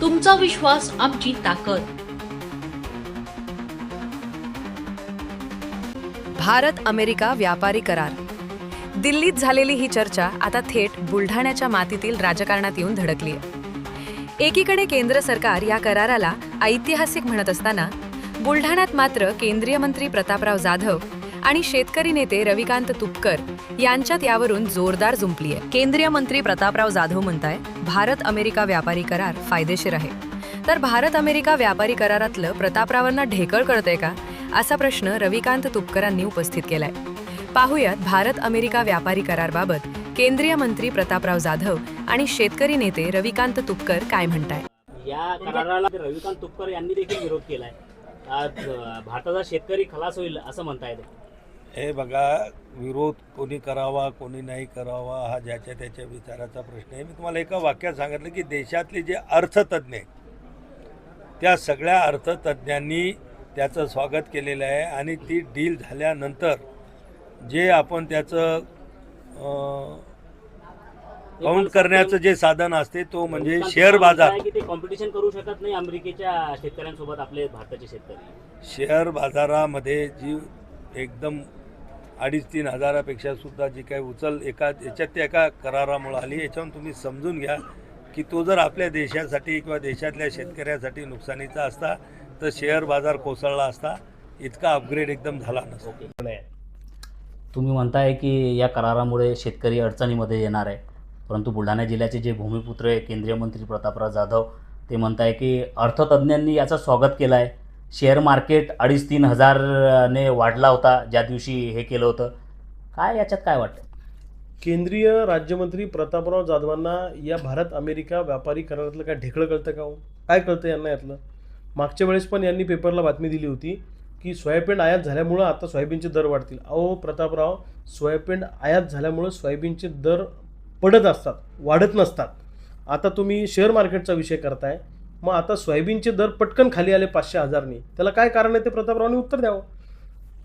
तुमचा विश्वास आमची ताकद. भारत अमेरिका व्यापारी करार. दिल्लीत झालेली ही चर्चा आता थेट बुलढाण्याच्या मातीतील राजकारणात येऊन धडकली एकीकडे केंद्र सरकार या कराराला ऐतिहासिक म्हणत असताना बुलढाण्यात मात्र केंद्रीय मंत्री प्रतापराव जाधव आणि शेतकरी नेते रविकांत तुपकर यांच्यात यावरून जोरदार जुंपली आहे केंद्रीय मंत्री प्रतापराव जाधव म्हणताय भारत अमेरिका व्यापारी करार फायदेशीर आहे. तर भारत अमेरिका व्यापारी करारातलं प्रतापरावांना ढेकळ कळतंय का? असा प्रश्न रविकांत तुपकरांनी उपस्थित केलाय. पाहुयात भारत अमेरिका व्यापारी करारबाबत केंद्रीय मंत्री प्रतापराव जाधव आणि शेतकरी नेते रविकांत तुपकर काय म्हणताय? या कराराला रविकांत तुपकर यांनी देखील विरोध केलाय. भारताचा शेतकरी खलास होईल असं म्हणता येते हे बघा विरोध कोणी करावा कोणी नाही करावा हा ज्याच्या त्याच्या विचाराचा प्रश्न आहे. मी तुम्हाला एका वाक्यात सांगितलं की देशातले जे अर्थतज्ज्ञ आहेत त्या सगळ्या अर्थतज्ज्ञांनी त्याचं स्वागत केलेलं आहे आणि ती डील झाल्यानंतर जे आपण त्याचं काउंट करण्याचं जे साधन असते तो म्हणजे शेअर बाजार. कॉम्पिटिशन करू शकत नाही अमेरिकेच्या शेतकऱ्यांसोबत आपले भारताचे शेतकरी. शेअर बाजारामध्ये जी एकदम अडीच तीन हजारापेक्षा सुद्धा जी काही उचल एका याच्यात त्या एका करारामुळे आली. याच्यावरून तुम्ही समजून घ्या की तो जर आपल्या देशासाठी किंवा देशातल्या शेतकऱ्यासाठी नुकसानीचा असता तर शेअर बाजार कोसळला असता इतका अपग्रेड एकदम झाला नसतो. तुम्ही म्हणताय की या करारामुळे शेतकरी अडचणीमध्ये येणार आहे. परंतु बुलढाणा जिल्ह्याचे जे भूमिपुत्र आहे केंद्रीय मंत्री प्रतापराव जाधव ते म्हणताय की अर्थतज्ज्ञांनी याचं स्वागत केलं आहे शेअर मार्केट अडीच तीन हजारने वाढला होता ज्या दिवशी हे केलं होतं. काय याच्यात काय वाटतं? केंद्रीय राज्यमंत्री प्रतापराव जाधवांना या भारत अमेरिका व्यापारी करारातलं काय ढेकळं कळतं का हो? काय कळतं यांना यातलं? मागच्या वेळेस पण यांनी पेपरला बातमी दिली होती की सोयाबीन आयात झाल्यामुळं आता सोयाबीनचे दर वाढतील. अहो प्रतापराव सोयाबीन आयात झाल्यामुळं सोयाबीनचे दर पडत असतात वाढत नसतात. आता तुम्ही शेअर मार्केटचा विषय करताय. मग आता सोयाबीनचे दर पटकन खाली आले पाचशे हजारनी. त्याला काय कारण आहे ते प्रतापरावांनी उत्तर द्यावं.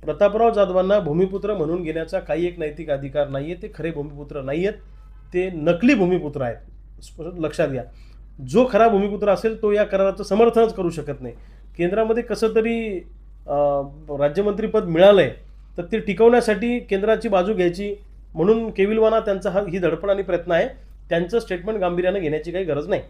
प्रतापराव जाधवांना भूमिपुत्र म्हणून घेण्याचा काही एक नैतिक अधिकार नाही आहे ते खरे भूमिपुत्र नाही आहेत ते नकली भूमिपुत्र आहेत. लक्षात घ्या. जो खरा भूमिपुत्र असेल तो या कराराचं समर्थनच करू शकत नाही. केंद्रामध्ये कसं तरी राज्यमंत्रीपद मिळालं आहे तर ते टिकवण्यासाठी केंद्राची बाजू घ्यायची म्हणून केविलवाना त्यांचा हा ही धडपण आणि प्रयत्न आहे. त्यांचं स्टेटमेंट गांभीर्यानं घेण्याची काही गरज नाही.